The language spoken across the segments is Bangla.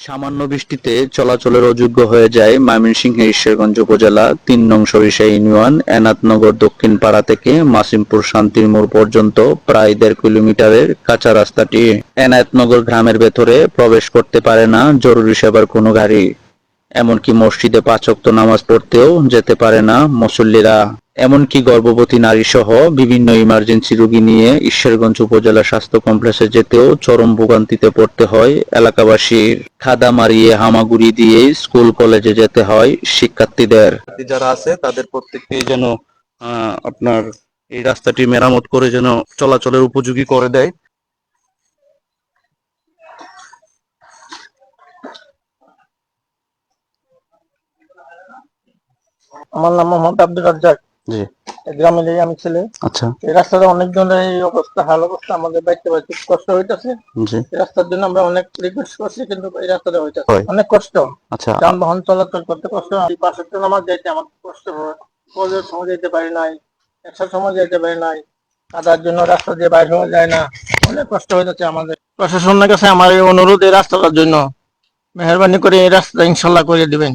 সামান্য বৃষ্টিতে চলাচলের অযোগ্য হয়ে যায় ময়মনসিংহের ঈশ্বরগঞ্জ উপজেলা তিন নং সরিষা ইউনিয়ন এনাথনগর দক্ষিণ পাড়া থেকে মাসিমপুর শান্তির মোড় পর্যন্ত প্রায় দেড় কিলোমিটারের কাঁচা রাস্তাটি এনায়তনগর গ্রামের ভেতরে প্রবেশ করতে পারে না, জরুরি সেবার কোনো গাড়ি। এমনকি মসজিদে পাঁচ ওয়াক্ত নামাজ পড়তেও যেতে পারে না মুসল্লিরা। এমনকি গর্ভবতী নারী সহ বিভিন্ন ইমার্জেন্সি রোগী নিয়ে ঈশ্বরগঞ্জ উপজেলা স্বাস্থ্য কমপ্লেক্সে যেতেও চরম ভোগান্তিতে পড়তে হয় এলাকাবাসীর। খাদা মারিয়ে হামাগুড়ি দিয়ে স্কুল কলেজে যেতে হয় শিক্ষার্থীদের। যারা আছে তাদের প্রত্যেককেই যেন আহ, আপনার এই রাস্তাটি মেরামত করে যেন চলাচলের উপযোগী করে দেয়। আমার নাম মোহাম্মদ আব্দুল রাজ্জাক। জি। এই গ্রামের আমি ছেলে আচ্ছা। এই রাস্তাটা অনেক জনের এই অবস্থা হাল অবস্থা আমাদের বাড়িতে বাড়িতে কষ্ট হইতেছে। জি। এই রাস্তার জন্য আমরা অনেক রিকোয়েস্ট করছি কিন্তু এই রাস্তাটা হইতেছে। অনেক কষ্ট। আচ্ছা। যানবাহন চলাচল করতে কষ্ট। এই পাশের জন্য আমার যাইতে আমার কষ্ট হয়। সময় যেতে পারি নাই একশোর সময় যেতে পারি নাই। কাদার জন্য রাস্তা দিয়ে বাইরে হওয়া যায় না। অনেক কষ্ট হয়ে যাচ্ছে আমাদের। প্রশাসনের কাছে আমার এই অনুরোধ এই রাস্তাটার জন্য। মেহরবানি করে এই রাস্তা ইনশাল্লাহ করে দিবেন।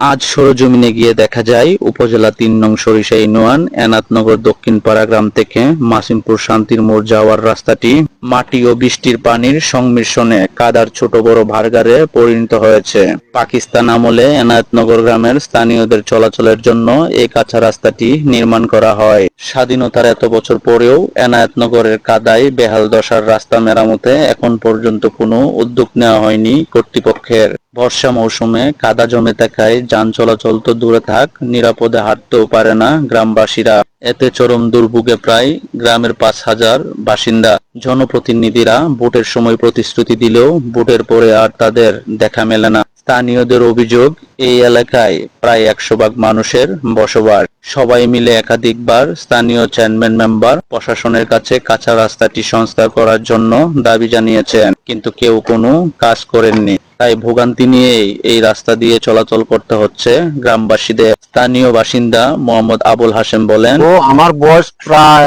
আজ সরজমিনে গিয়ে দেখা যায় উপজেলা তিন নং সরিষা ইউনিয়ন এনাথনগর দক্ষিণ পাড়া গ্রাম থেকে মাসিমপুর শান্তির মোড় যাওয়ার রাস্তাটি মাটি ও বৃষ্টির পানির সংমিশ্রণে কাদার ছোট বড় ভারগারে পরিণত হয়েছে। পাকিস্তান আমলে এনায়তনগর গ্রামের স্থানীয়দের চলাচলের জন্য এই কাঁচা রাস্তাটি নির্মাণ করা হয়। স্বাধীনতার এত বছর পরেও এনায়তনগরের কাদায় বেহাল দশার রাস্তা মেরামতে এখন পর্যন্ত কোনো উদ্যোগ নেওয়া হয়নি কর্তৃপক্ষের। বর্ষা মৌসুমে কাদা জমে থাকায় যান চলাচল তো দূরে থাক, নিরাপদে হাঁটতেও পারে না গ্রামবাসীরা। এতে চরম দুর্ভোগে প্রায় গ্রামের পাঁচ হাজার বাসিন্দা। জনপ্রতিনিধিরা ভোটের সময় প্রতিশ্রুতি দিলেও ভোটের পরে আর তাদের দেখা মেলে না। স্থানীয়দের অভিযোগ, এই এলাকায় প্রায় একশো ভাগ মানুষের বসবাস। সবাই মিলে একাধিকবার স্থানীয় চেয়ারম্যান মেম্বার, প্রশাসনের কাছে কাঁচা রাস্তাটি সংস্কার করার জন্য দাবি জানিয়েছেন, কিন্তু কেউ কোনো কাজ করেননি। তাই ভোগান্তি নিয়ে এই রাস্তা দিয়ে চলাচল করতে হচ্ছে গ্রামবাসীদের। স্থানীয় বাসিন্দা মোহাম্মদ আবুল হাসেম বলেন, ও আমার বয়স প্রায়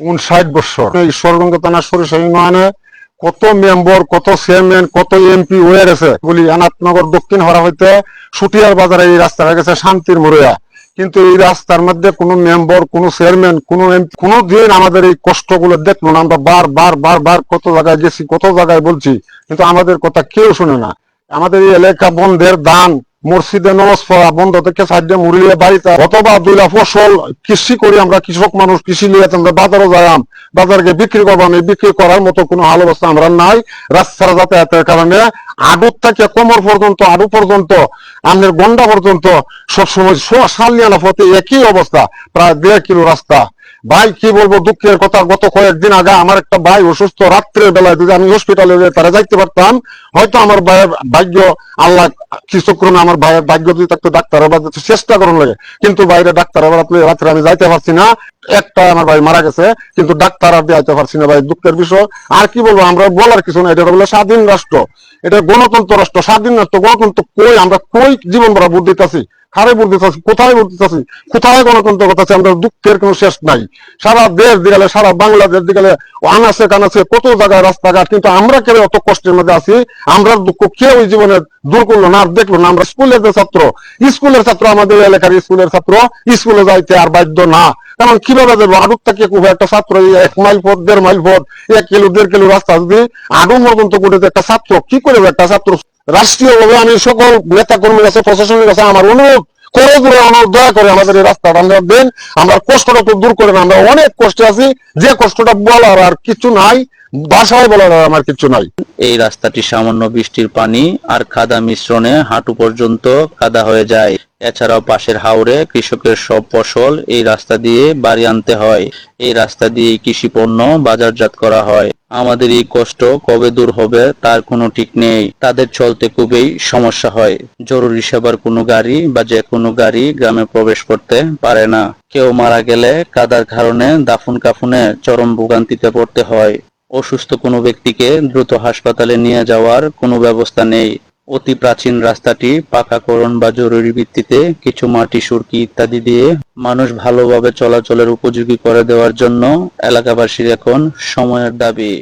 উনষাট বছর। ঈশ্বরগঞ্জ থানা সরিষা ইউনিয়নে কত মেম্বার, কত চেয়ারম্যান, কত এমপি ওয়ার আছে বলি আনাতনগর দক্ষিণ হরা হইতে সুটিয়ার বাজারে এই রাস্তা হয়ে গেছে শান্তির মরিয়া। কিন্তু এই রাস্তার মধ্যে কোনো মেম্বার, কোনো চেয়ারম্যান, কোনো কোনো দিন আমাদের এই কষ্টগুলো দেখল না। আমরা বার বার বার বার কত জায়গায় গেছি, কত জায়গায় বলছি, কিন্তু আমাদের কথা কেউ শুনে না। আমাদের এই এলাকা বন্ধের দান মসজিদে নমাজ পড়া বন্ধ থেকে সাইডে মুড়িয়ে বাড়িতে অথবা দুইটা ফসল কৃষি করি আমরা কৃষক মানুষ, কৃষি নিয়ে আমরা বাজারও যাইলাম বাজারকে বিক্রি করবাম, এই বিক্রি করার মতো কোনো হাল অবস্থা আমরা নাই। রাস্তার যাতায়াতের কারণে আডুর থেকে কোমর পর্যন্ত আডু পর্যন্ত আমাদের গন্ডা পর্যন্ত সবসময় সালিয়ানা পথে একই অবস্থা, প্রায় দেড় কিলো রাস্তা। ভাই, কি বলব, দুঃখের কথা, গত কয়েকদিন আগে আমার একটা ভাই অসুস্থ, রাত্রের বেলায় যদি আমি হসপিটালে তারা যাইতে পারতাম, হয়তো আমার ভাইয়ের ভাগ্য, আল্লাহ কিছুক্রমে আমার ভাইয়ের ভাগ্য যদি থাকতো, ডাক্তার চেষ্টা করুন লাগে। কিন্তু বাইরে ডাক্তার রাত্রে আমি যাইতে পারছি না। একটা আমার ভাই মারা গেছে, কিন্তু ডাক্তার আর যাইতে পারছি না ভাই, দুঃখের বিষয়। আর কি বলব, আমরা বলার কিছু না এটা বলে স্বাধীন রাষ্ট্র। এটা গণতন্ত্র রাষ্ট্র, স্বাধীন রাষ্ট্র, গণতন্ত্র কই? আমরা কই জীবন ভরা ভোট দিতেছি? হারে ভোট দিতেছি? কোথায় ভোট দিতেছি? কোথায় গণতন্ত্র কথা আমরা দুঃখের কোনো শেষ নাই। সারা দেশ দিকে সারা বাংলাদেশ দিকে আনাচে কানাচে কত জায়গায় রাস্তাঘাট, কিন্তু আমরা কেউ অত কষ্টের মধ্যে আছি? আমরা দুঃখ, কেউ ওই জীবনে দূর করল না দেখল না, আমরা স্কুলের যে ছাত্র, স্কুলের ছাত্র, আমাদের এলাকার স্কুলের ছাত্র, স্কুলে যাইতে আর বাধ্য না। কারণ কীভাবে দেবো আডুর থেকে খুব একটা ছাত্র এক মাইল পথ, দেড় মাইল পথ, এক কিলো, দেড় কিলো রাস্তা যদি আডু পর্যন্ত করে একটা ছাত্র, কি করে একটা ছাত্র? রাষ্ট্রীয় ভাবে আমি সকল নেতা কর্মীর কাছে, প্রশাসনের কাছে আমার অনুরোধ, করে দূরে আমার দয়া করে আমাদের এই রাস্তা আমরা দেন। আমরা কষ্টটা তো দূর করেন, আমরা অনেক কষ্টে আছি, যে কষ্টটা বলার আর কিছু নাই বাসায় বলার আমার কিছু নাই। এই রাস্তাটি সামান্য বৃষ্টির পানি আর কাদা মিশ্রণে হাঁটু পর্যন্ত কাদা হয়ে যায়। এছাড়াও পাশের হাওড়ে কৃষকের সব ফসল এই রাস্তা দিয়ে বাড়ি আনতে হয়। এই রাস্তা দিয়ে কৃষি পণ্য বাজারজাত করা হয়। আমাদের এই কষ্ট কবে দূর হবে তার কোনো ঠিক নেই। তাদের চলতে খুবই সমস্যা হয়। জরুরি সেবার কোনো গাড়ি বা যে কোনো গাড়ি গ্রামে প্রবেশ করতে পারে না। কেউ মারা গেলে কাদার কারণে দাফন কাফনে চরম ভোগান্তিতে পড়তে হয়। অসুস্থ কোনো ব্যক্তিকে দ্রুত হাসপাতালে নিয়ে যাওয়ার কোনো ব্যবস্থা নেই। অতি প্রাচীন রাস্তাটি পাকাকরণ বা জরুরি ভিত্তিতে কিছু মাটি, সুরকি ইত্যাদি দিয়ে মানুষ ভালোভাবে চলাচলের উপযোগী করে দেওয়ার জন্য এলাকাবাসীর এখন সময়ের দাবি।